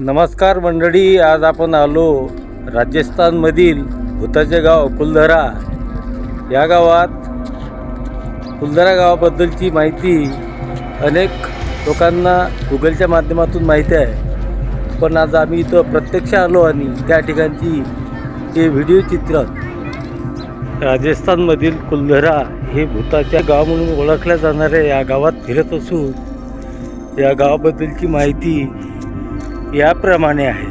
नमस्कार मंडळी आज आपण आलो राजस्थानमधील भूताचे गाव कुलधरा या गावात कुलधरा गावाबद्दलची माहिती अनेक लोकांना गुगलच्या माध्यमातून माहिती आहे. पण आज आम्ही इथं प्रत्यक्ष आलो आणि त्या ठिकाणची ते व्हिडिओ चित्र राजस्थानमधील कुलधरा हे भूताच्या गाव म्हणून ओळखल्या जाणाऱ्या या गावात फिरत असून या गावाबद्दलची माहिती याप्रमाणे आहेत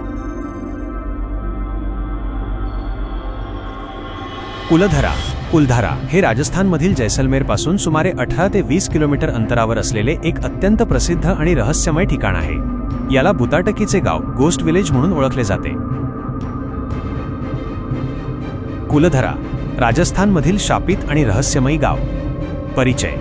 कुलधरा कुलधारा हे राजस्थानमधील जैसलमेरपासून सुमारे अठरा ते वीस किलोमीटर अंतरावर असलेले एक अत्यंत प्रसिद्ध आणि रहस्यमय ठिकाण आहे. याला भुताटकीचे गाव गोस्ट विलेज म्हणून ओळखले जाते. कुलधरा राजस्थानमधील शापित आणि रहस्यमयी गाव. परिचय.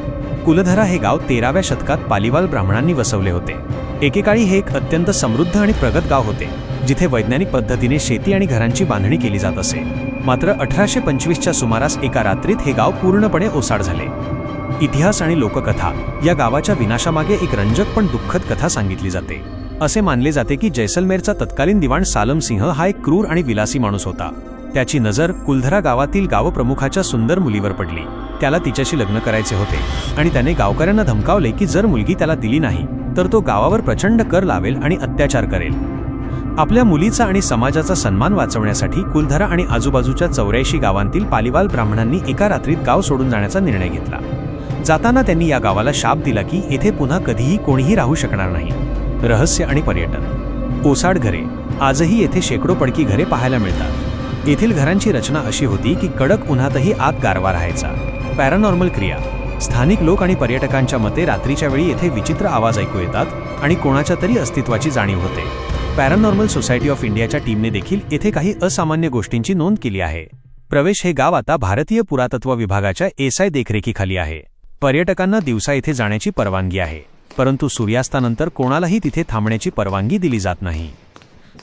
कुलधरा हे गाव तेराव्या शतकात पालिवाल ब्राह्मणांनी वसवले होते. एकेकाळी हे एक अत्यंत समृद्ध आणि प्रगत गाव होते जिथे वैज्ञानिक पद्धतीने शेती आणि घरांची बांधणी केली जात असे. मात्र अठराशे पंचवीसच्या सुमारास एका रात्रीत हे गाव पूर्णपणे ओसाड झाले. इतिहास आणि लोककथा या गावाच्या विनाशामागे एक रंजक पण दुःखद कथा सांगितली जाते. असे मानले जाते की जैसलमेरचा तत्कालीन दिवाण सालम सिंह हा एक क्रूर आणि विलासी माणूस होता. त्याची नजर कुलधरा गावातील गावप्रमुखाच्या सुंदर मुलीवर पडली. त्याला तिच्याशी लग्न करायचे होते आणि त्याने गावकऱ्यांना धमकावले की जर मुलगी त्याला दिली नाही तर तो गावावर प्रचंड कर लावेल आणि अत्याचार करेल. आपल्या मुलीचा आणि समाजाचा सन्मान वाचवण्यासाठी कुलधरा आणि आजूबाजूच्या चौऱ्याऐंशी गावांतील पालिवाल ब्राह्मणांनी एका रात्रीत गाव सोडून जाण्याचा निर्णय घेतला. जाताना त्यांनी या गावाला शाप दिला की येथे पुन्हा कधीही कोणीही राहू शकणार नाही. रहस्य आणि पर्यटन. ओसाड घरे. आजही येथे शेकडो पडकी घरे पाहायला मिळतात. येथील घरांची रचना अशी होती की कडक उन्हातही आत गारवा राहायचा. पॅरानॉर्मल क्रिया. स्थानिक लोक आणि पर्यटकांच्या मते रात्रीच्या वेळी येथे विचित्र आवाज ऐकू येतात आणि कोणाच्या तरी अस्तित्वाची जाणीव होते. पॅरानॉर्मल सोसायटी ऑफ इंडियाच्या टीमने देखील येथे काही असामान्य गोष्टींची नोंद केली आहे. प्रवेश हे गाव आता भारतीय पुरातत्व विभागाच्या एसआय देखरेखीखाली आहे. पर्यटकांना दिवसा येथे जाण्याची परवानगी आहे परंतु सूर्यास्तानंतर कोणालाही तिथे थांबण्याची परवानगी दिली जात नाही.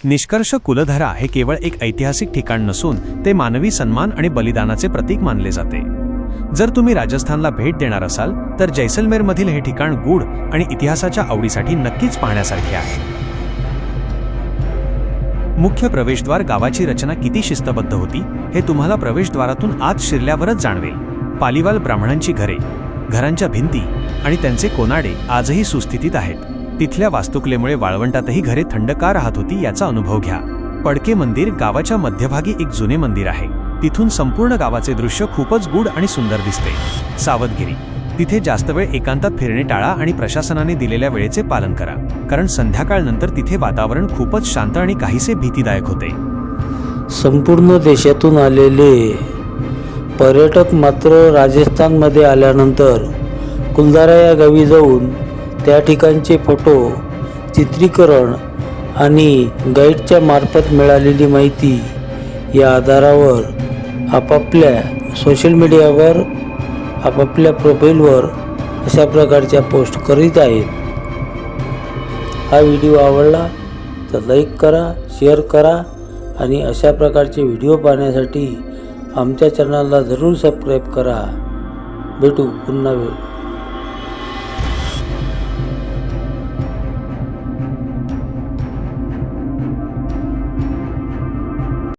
निष्कर्ष कुलधरा हे केवळ एक ऐतिहासिक ठिकाण नसून ते मानवी सन्मान आणि बलिदानाचे प्रतीक मानले जाते. जर तुम्ही राजस्थानला भेट देणार असाल तर जैसलमेरमधील हे ठिकाण गूढ आणि इतिहासाच्या आवडीसाठी नक्कीच पाहण्यासारखे आहे. मुख्य प्रवेशद्वार गावाची रचना किती शिस्तबद्ध होती हे तुम्हाला प्रवेशद्वारातून आत शिरल्यावरच जाणवेल. पालिवाल ब्राह्मणांची घरे घरांच्या भिंती आणि त्यांचे कोनाडे आजही सुस्थितीत आहेत. तिथल्या वास्तुकलेमुळे वाळवंटातही घरे थंड का राहत होती याचा अनुभव घ्या. पडके मंदिर गावाच्या मध्यभागी एक जुने मंदिर आहे. तिथून संपूर्ण गावाचे दृश्य खूपच गूढ आणि सुंदर दिसते. सावधगिरी. तिथे जास्त वेळ एकांतात फिरणे टाळा आणि प्रशासनाने दिलेल्या वेळेचे पालन करा. कारण संध्याकाळनंतर तिथे वातावरण खूपच शांत आणि काहीसे भीतीदायक होते. संपूर्ण देशातून आलेले पर्यटक मात्र राजस्थानमध्ये आल्यानंतर कुलदारा या गावी जाऊन त्या ठिकाणचे फोटो चित्रीकरण आणि गाईडच्या मार्फत मिळालेली माहिती या आधारावर आपापल्या सोशल मीडियावर आपापल्या प्रोफाईलवर अशा प्रकारच्या पोस्ट करीत आहेत. हा व्हिडिओ आवडला तर लाईक करा शेअर करा आणि अशा प्रकारचे व्हिडिओ पाहण्यासाठी आमच्या चॅनलला जरूर सबस्क्राईब करा. भेटू पुन्हा भेटू